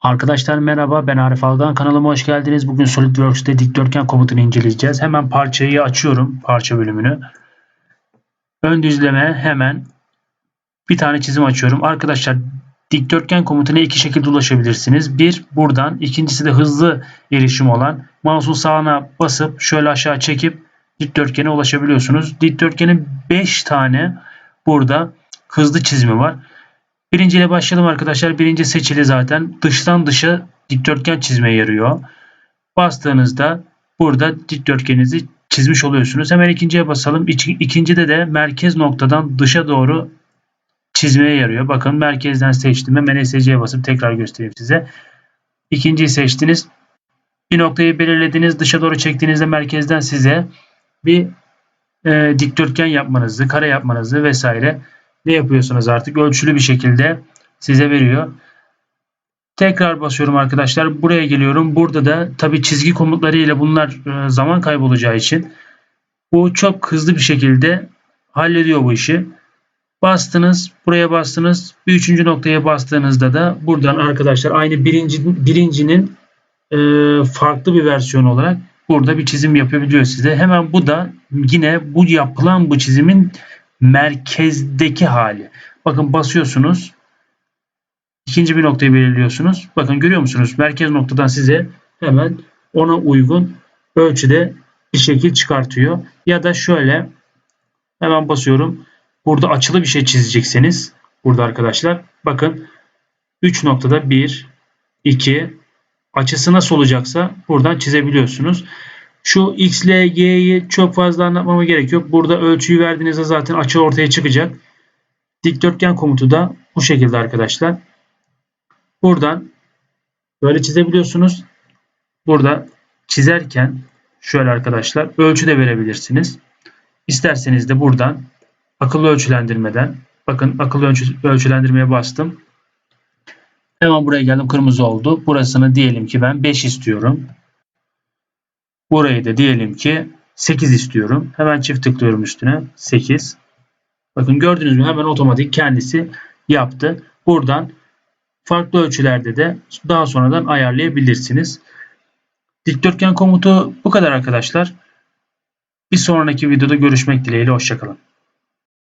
Arkadaşlar merhaba ben Arif Aldan kanalıma hoş geldiniz. Bugün SolidWorks'te dikdörtgen komutunu inceleyeceğiz. Hemen parçayı açıyorum parça bölümünü. Ön düzleme hemen bir tane çizim açıyorum. Arkadaşlar dikdörtgen komutuna iki şekilde ulaşabilirsiniz. Bir buradan ikincisi de hızlı erişim olan mouse'un sağına basıp şöyle aşağı çekip dikdörtgene ulaşabiliyorsunuz. Dikdörtgenin 5 tane burada hızlı çizimi var. Birinciyle başlayalım arkadaşlar. Birinci seçili zaten. Dıştan dışa dikdörtgen çizmeye yarıyor. Bastığınızda burada dikdörtgeninizi çizmiş oluyorsunuz. Hemen ikinciye basalım. İki, ikincide de merkez noktadan dışa doğru çizmeye yarıyor. Bakın merkezden seçtim. Hemen SC'ye basıp tekrar göstereyim size. İkinciyi seçtiniz. Bir noktayı belirlediniz. Dışa doğru çektiğinizde merkezden size bir e, dikdörtgen yapmanızı, kare yapmanızı vesaire ne yapıyorsanız artık ölçülü bir şekilde size veriyor. Tekrar basıyorum arkadaşlar. Buraya geliyorum. Burada da tabi çizgi komutları ile bunlar e, zaman kaybolacağı için bu çok hızlı bir şekilde hallediyor bu işi. Bastınız. Buraya bastınız. Bir üçüncü noktaya bastığınızda da buradan arkadaşlar aynı birinci, birincinin e, farklı bir versiyonu olarak burada bir çizim yapabiliyor size. Hemen bu da yine bu yapılan bu çizimin merkezdeki hali. Bakın basıyorsunuz. İkinci bir noktayı belirliyorsunuz. Bakın görüyor musunuz? Merkez noktadan size hemen ona uygun ölçüde bir şekil çıkartıyor. Ya da şöyle hemen basıyorum. Burada açılı bir şey çizecekseniz burada arkadaşlar bakın 3 noktada 1 2 açısı nasıl olacaksa buradan çizebiliyorsunuz. Şu X, L, G'yi çok fazla anlatmama gerek yok. Burada ölçüyü verdiğinizde zaten açı ortaya çıkacak. Dikdörtgen komutu da bu şekilde arkadaşlar. Buradan böyle çizebiliyorsunuz. Burada çizerken şöyle arkadaşlar ölçü de verebilirsiniz. İsterseniz de buradan akıllı ölçülendirmeden bakın akıllı ölçü, ölçülendirmeye bastım. Hemen buraya geldim kırmızı oldu. Burasını diyelim ki ben 5 istiyorum. Burayı da diyelim ki 8 istiyorum. Hemen çift tıklıyorum üstüne. 8. Bakın gördünüz mü hemen otomatik kendisi yaptı. Buradan farklı ölçülerde de daha sonradan ayarlayabilirsiniz. Dikdörtgen komutu bu kadar arkadaşlar. Bir sonraki videoda görüşmek dileğiyle. Hoşçakalın.